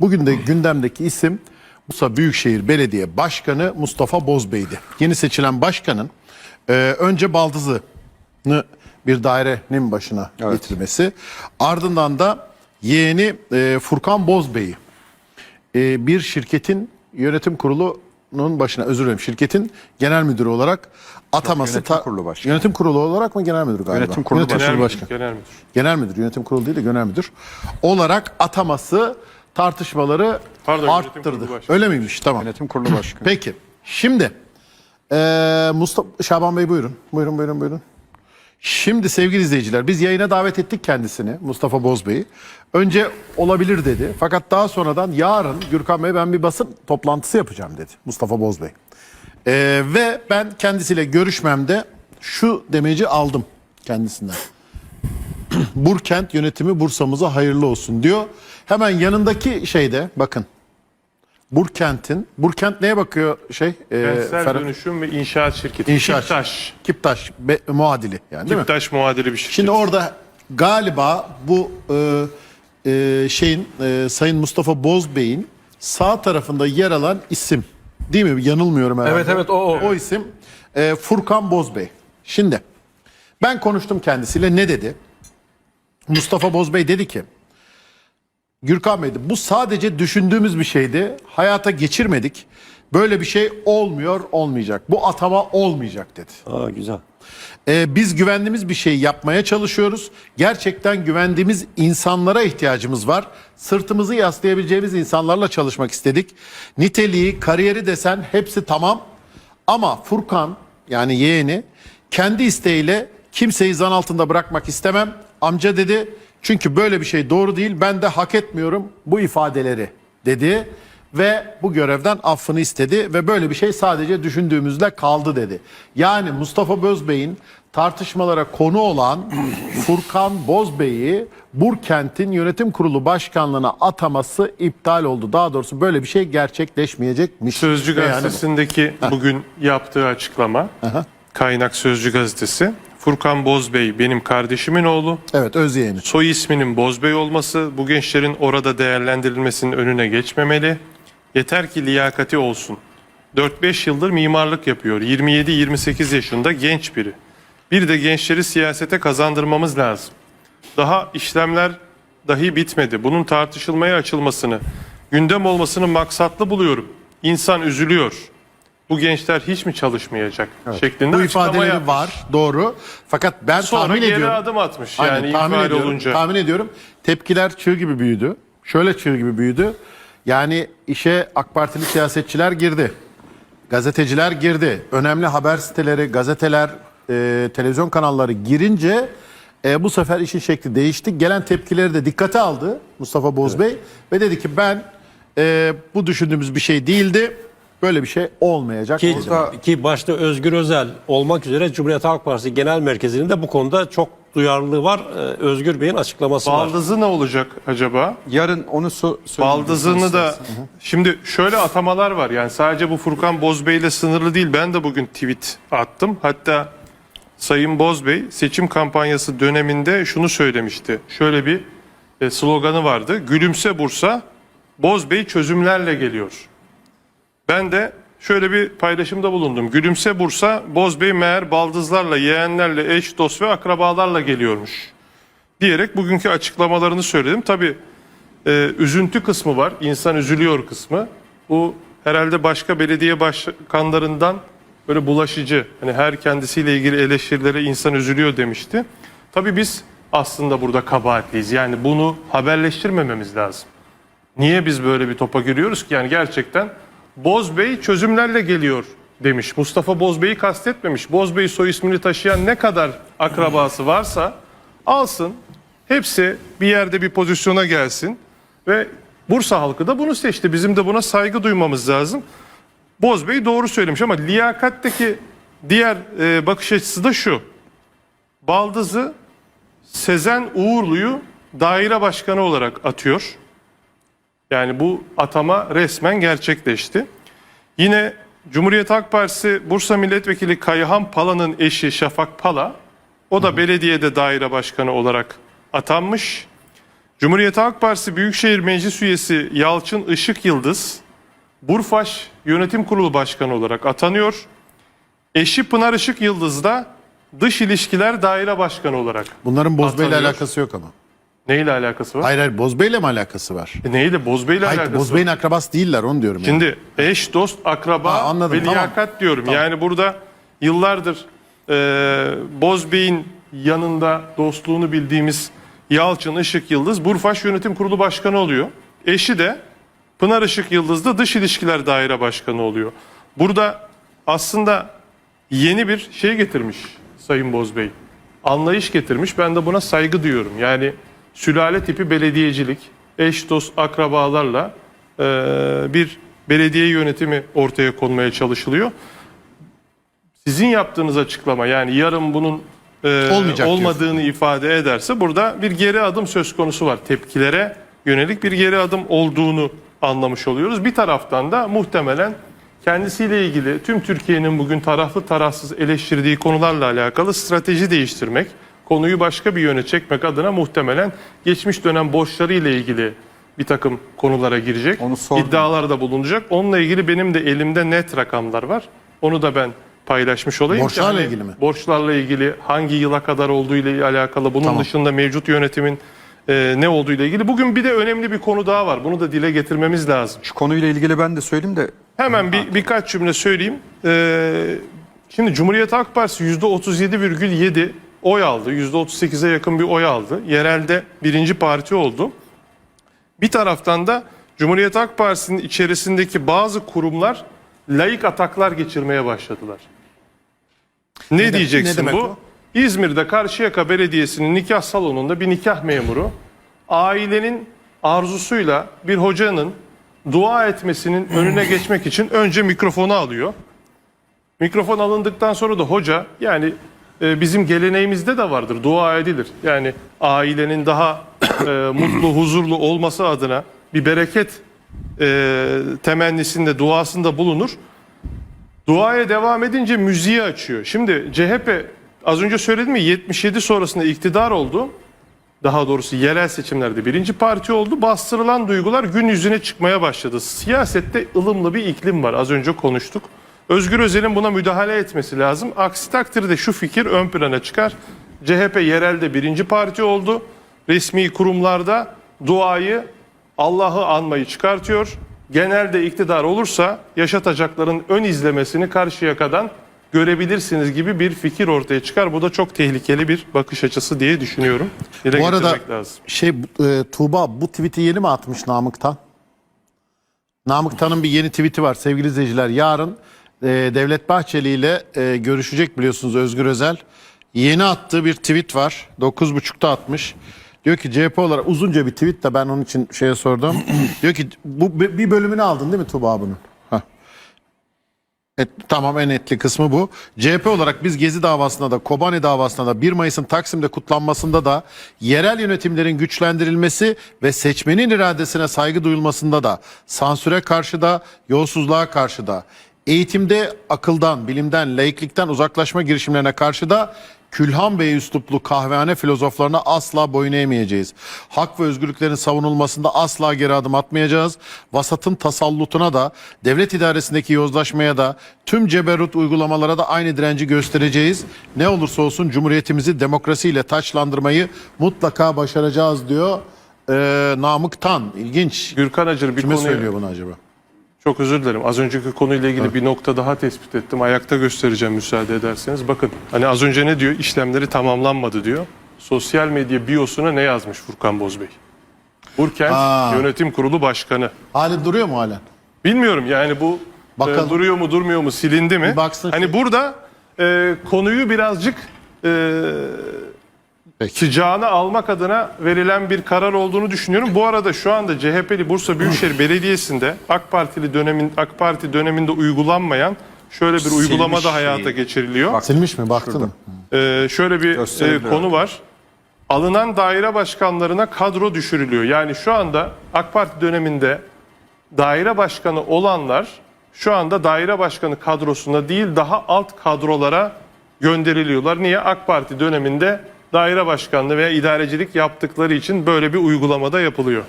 Bugün de gündemdeki isim Bursa Büyükşehir Belediye Başkanı Mustafa Bozbey'di. Yeni seçilen başkanın e, önce Baldızı'nı bir dairenin başına getirmesi ardından da yeğeni e, Furkan Bozbey'i e, bir şirketin yönetim kurulunun başına özür dilerim şirketin genel müdürü olarak ataması yönetim ta- kurulu başkanı. Yönetim kurulu olarak mı genel müdür galiba? Yönetim kurulu müdür, başkanı. genel müdür. Genel müdür, yönetim kurulu değil de genel müdür olarak ataması tartışmaları Pardon, yönetim arttırdı. kurulu başkanı. Öyle miymiş? Tamam. Yönetim Kurulu Başkanı. Peki. Şimdi eee Mustafa Şaban Bey buyurun. Buyurun buyurun buyurun. Şimdi sevgili izleyiciler biz yayına davet ettik kendisini Mustafa Bozbey'i. Önce olabilir dedi. Fakat daha sonradan yarın Gürkan Bey ben bir basın toplantısı yapacağım dedi Mustafa Bozbey. Eee, ve ben kendisiyle görüşmemde şu demeci aldım kendisinden. Burkent yönetimi Bursa'mıza hayırlı olsun diyor. Hemen yanındaki şeyde bakın. Burkent'in Burkent neye bakıyor şey? E, Kentsel Ferhat- dönüşüm ve inşaat şirketi. İnşaat. Kiptaş. Kiptaş be- muadili yani değil mi? Kiptaş muadili bir şirket. Şimdi orada galiba bu e, e, şeyin e, Sayın Mustafa Bozbey'in sağ tarafında yer alan isim değil mi? Yanılmıyorum herhalde. Evet, evet, o, o. O isim e, Furkan Bozbey. Şimdi ben konuştum kendisiyle ne dedi? Mustafa Bozbey dedi ki Gürkan Bey bu sadece düşündüğümüz bir şeydi. Hayata geçirmedik. Böyle bir şey olmuyor, olmayacak. Bu atama olmayacak dedi. Aa, güzel. Ee, biz güvendiğimiz bir şey yapmaya çalışıyoruz. Gerçekten güvendiğimiz insanlara ihtiyacımız var. Sırtımızı yaslayabileceğimiz insanlarla çalışmak istedik. Niteliği, kariyeri desen hepsi tamam. Ama Furkan yani yeğeni kendi isteğiyle kimseyi zan altında bırakmak istemem. Amca dedi çünkü böyle bir şey doğru değil. Ben de hak etmiyorum bu ifadeleri dedi ve bu görevden affını istedi ve böyle bir şey sadece düşündüğümüzde kaldı dedi. Yani Mustafa Bozbey'in tartışmalara konu olan Furkan Bozbey'i Burkent'in yönetim kurulu başkanlığına ataması iptal oldu. Daha doğrusu böyle bir şey gerçekleşmeyecekmiş. Sözcü Ve yani bu. gazetesindeki bugün yaptığı açıklama. Kaynak Sözcü gazetesi. Furkan Bozbey benim kardeşimin oğlu. Evet öz yeğeni. Soy isminin Bozbey olması bu gençlerin orada değerlendirilmesinin önüne geçmemeli. Yeter ki liyakati olsun. 4-5 yıldır mimarlık yapıyor. 27-28 yaşında genç biri. Bir de gençleri siyasete kazandırmamız lazım. Daha işlemler dahi bitmedi. Bunun tartışılmaya açılmasını, gündem olmasını maksatlı buluyorum. İnsan üzülüyor. Bu gençler hiç mi çalışmayacak şeklinde Bu açıklama ifadeleri yapmış. var doğru. Fakat ben Sonra tahmin geri ediyorum. adım atmış Aynen, yani tahmin infial ediyorum, olunca. Tahmin ediyorum. Tepkiler çığ gibi büyüdü. Şöyle çığ gibi büyüdü. Yani işe AK Partili siyasetçiler girdi. Gazeteciler girdi. Önemli haber siteleri, gazeteler, e, televizyon kanalları girince e, bu sefer işin şekli değişti. Gelen tepkileri de dikkate aldı Mustafa Bozbey ve dedi ki ben e, bu düşündüğümüz bir şey değildi. Böyle bir şey olmayacak. Ki, ki başta Özgür Özel olmak üzere Cumhuriyet Halk Partisi Genel Merkezi'nin de bu konuda çok duyarlılığı var. Ee, Özgür Bey'in açıklaması var. Baldızı ne olacak acaba? Yarın onu so Baldızını da şimdi şöyle atamalar var yani sadece bu Furkan Bozbey ile sınırlı değil ben de bugün tweet attım hatta Sayın Bozbey seçim kampanyası döneminde şunu söylemişti şöyle bir e, sloganı vardı gülümse Bursa Bozbey çözümlerle geliyor ben de şöyle bir paylaşımda bulundum gülümse Bursa Bozbey meğer baldızlarla yeğenlerle eş dost ve akrabalarla geliyormuş diyerek bugünkü açıklamalarını söyledim tabi e, üzüntü kısmı var. İnsan üzülüyor kısmı. Bu herhalde başka belediye başkanlarından böyle bulaşıcı. Hani her kendisiyle ilgili eleştirilere insan üzülüyor demişti. Tabii biz aslında burada kabahatliyiz. Yani bunu haberleştirmememiz lazım. Niye biz böyle bir topa giriyoruz ki? Yani gerçekten Bozbey çözümlerle geliyor demiş. Mustafa Bozbey'i kastetmemiş. Bozbey soy ismini taşıyan ne kadar akrabası varsa alsın. Hepsi bir yerde bir pozisyona gelsin ve Bursa halkı da bunu seçti. Bizim de buna saygı duymamız lazım. Bozbey doğru söylemiş ama liyakatteki diğer e, bakış açısı da şu. Baldız'ı Sezen Uğurlu'yu daire başkanı olarak atıyor. Yani bu atama resmen gerçekleşti. Yine Cumhuriyet Halk Partisi Bursa Milletvekili Kayhan Pala'nın eşi Şafak Pala o da belediyede daire başkanı olarak atanmış. Cumhuriyet Halk Partisi Büyükşehir Meclis Üyesi Yalçın Işık Yıldız, Burfaş Yönetim Kurulu Başkanı olarak atanıyor. Eşi Pınar Işık Yıldız da Dış İlişkiler Daire Başkanı olarak. Bunların Bozbey'le Atanıyor. alakası yok ama. Neyle alakası var? Hayır hayır Bozbey'le mi alakası var? E neyle? Bozbey'le Hayır alakası Bozbey'in var. akrabası değiller onu diyorum. yani. Şimdi eş, dost, akraba Ha, anladım, ve tamam. liyakat diyorum. Yani burada yıllardır e, Bozbey'in yanında dostluğunu bildiğimiz Yalçın Işık Yıldız Burfaş Yönetim Kurulu Başkanı oluyor. Eşi de Pınar Işık Yıldız da Dış İlişkiler Daire Başkanı oluyor. Burada aslında yeni bir şey getirmiş Sayın Bozbey. Anlayış getirmiş. Ben de buna saygı duyuyorum. Yani sülale tipi belediyecilik, eş dost akrabalarla e, bir belediye yönetimi ortaya konmaya çalışılıyor. Sizin yaptığınız açıklama yani yarın bunun e, Olmayacak olmadığını ifade ederse burada bir geri adım söz konusu var. Tepkilere yönelik bir geri adım olduğunu anlamış oluyoruz. Bir taraftan da muhtemelen kendisiyle ilgili tüm Türkiye'nin bugün taraflı tarafsız eleştirdiği konularla alakalı strateji değiştirmek, konuyu başka bir yöne çekmek adına muhtemelen geçmiş dönem borçlarıyla ilgili bir takım konulara girecek. Onu sordum. iddialarda bulunacak. Onunla ilgili benim de elimde net rakamlar var. Onu da ben paylaşmış olayım. Borçlarla hani ilgili mi? Borçlarla ilgili hangi yıla kadar olduğu ile alakalı bunun Tamam. dışında mevcut yönetimin e, ne olduğu ile ilgili. Bugün bir de önemli bir konu daha var. Bunu da dile getirmemiz lazım. Şu konuyla ilgili ben de söyleyeyim de Hemen bir birkaç cümle söyleyeyim. Ee, şimdi Cumhuriyet Halk Partisi %37,7 oy aldı. %38'e yakın bir oy aldı. Yerelde birinci parti oldu. Bir taraftan da Cumhuriyet Halk Partisi'nin içerisindeki bazı kurumlar laik ataklar geçirmeye başladılar. Ne, diyeceksin ne bu? o? İzmir'de Karşıyaka Belediyesi'nin nikah salonunda bir nikah memuru ailenin arzusuyla bir hocanın dua etmesinin önüne geçmek için önce mikrofonu alıyor. Mikrofon alındıktan sonra da hoca yani e, bizim geleneğimizde de vardır dua edilir. Yani ailenin daha e, mutlu huzurlu olması adına bir bereket e, temennisinde duasında bulunur. Duaya devam edince müziği açıyor. Şimdi CHP az önce söyledim ya 77 sonrasında iktidar oldu. Daha doğrusu yerel seçimlerde birinci parti oldu. Bastırılan duygular gün yüzüne çıkmaya başladı. Siyasette ılımlı bir iklim var. Az önce konuştuk. Özgür Özel'in buna müdahale etmesi lazım. Aksi takdirde şu fikir ön plana çıkar. CHP yerelde birinci parti oldu. Resmi kurumlarda duayı Allah'ı anmayı çıkartıyor. Genelde iktidar olursa yaşatacakların ön izlemesini Karşıyaka'dan görebilirsiniz gibi bir fikir ortaya çıkar. Bu da çok tehlikeli bir bakış açısı diye düşünüyorum. Dile Bu arada lazım. şey e, Tuğba bu tweet'i yeni mi atmış Namık'tan? Namık'tan'ın bir yeni tweet'i var sevgili izleyiciler. Yarın e, Devlet Bahçeli ile e, görüşecek biliyorsunuz Özgür Özel. Yeni attığı bir tweet var. 9.30'da atmış. Diyor ki CHP olarak uzunca bir tweet de ben onun için şeye sordum. Diyor ki bu bir bölümünü aldın değil mi Tuğba bunun? Et, tamam en etli kısmı bu. CHP olarak biz Gezi davasında da Kobani davasında da 1 Mayıs'ın Taksim'de kutlanmasında da yerel yönetimlerin güçlendirilmesi ve seçmenin iradesine saygı duyulmasında da sansüre karşı da yolsuzluğa karşı da eğitimde akıldan, bilimden, laiklikten uzaklaşma girişimlerine karşı da Külhan Bey üsluplu kahvehane filozoflarına asla boyun eğmeyeceğiz. Hak ve özgürlüklerin savunulmasında asla geri adım atmayacağız. Vasatın tasallutuna da, devlet idaresindeki yozlaşmaya da, tüm ceberut uygulamalara da aynı direnci göstereceğiz. Ne olursa olsun cumhuriyetimizi demokrasiyle taçlandırmayı mutlaka başaracağız diyor. Ee, Namık Tan. İlginç. Gürkan Acır bir Kime konuyu söylüyor bunu acaba? Çok özür dilerim. Az önceki konuyla ilgili bir nokta daha tespit ettim. Ayakta göstereceğim müsaade ederseniz. Bakın hani az önce ne diyor? İşlemleri tamamlanmadı diyor. Sosyal medya biosuna ne yazmış Furkan Bozbey? Burkent Aa. Yönetim Kurulu Başkanı. Hali duruyor mu halen? Bilmiyorum yani bu Bakalım. e, duruyor mu durmuyor mu silindi mi? Hani şu- burada e, konuyu birazcık e, Peki. sıcağına almak adına verilen bir karar olduğunu düşünüyorum. Bu arada şu anda CHP'li Bursa Büyükşehir Belediyesi'nde AK Partili dönemin AK Parti döneminde uygulanmayan şöyle bir uygulama da hayata geçiriliyor. Bak, Silmiş mi? Baktın Şurada. mı? Ee, şöyle bir e, konu var. Alınan daire başkanlarına kadro düşürülüyor. Yani şu anda AK Parti döneminde daire başkanı olanlar şu anda daire başkanı kadrosunda değil daha alt kadrolara gönderiliyorlar. Niye? AK Parti döneminde daire başkanlığı veya idarecilik yaptıkları için böyle bir uygulamada yapılıyor.